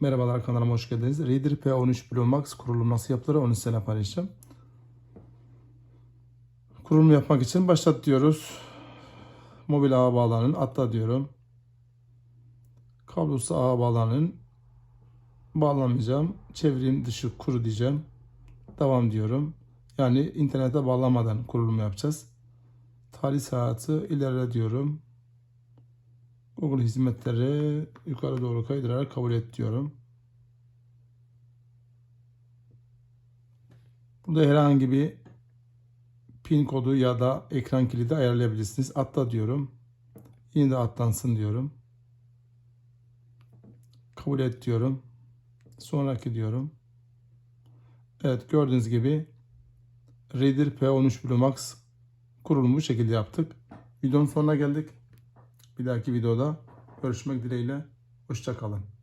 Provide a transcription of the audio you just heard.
Merhabalar kanalıma hoş geldiniz. Reader P13 Pro Max kurulum nasıl yapılır onu sizinle paylaşacağım. Kurulum yapmak için başlat diyoruz. Mobil ağa bağlanın. Atla diyorum. Kablosuz ağa bağlanın. Bağlamayacağım. Çevireyim dışı kuru diyeceğim. Devam diyorum. Yani internete bağlamadan kurulum yapacağız. Tarih saati ilerle diyorum. Google hizmetleri yukarı doğru kaydırarak kabul et diyorum. Burada herhangi bir pin kodu ya da ekran kilidi ayarlayabilirsiniz. Atla diyorum. Yine de atlansın diyorum. Kabul et diyorum. Sonraki diyorum. Evet gördüğünüz gibi Reader P13 Pro Max kurulumu şekilde yaptık. Videonun sonuna geldik. Bir dahaki videoda görüşmek dileğiyle. Hoşçakalın.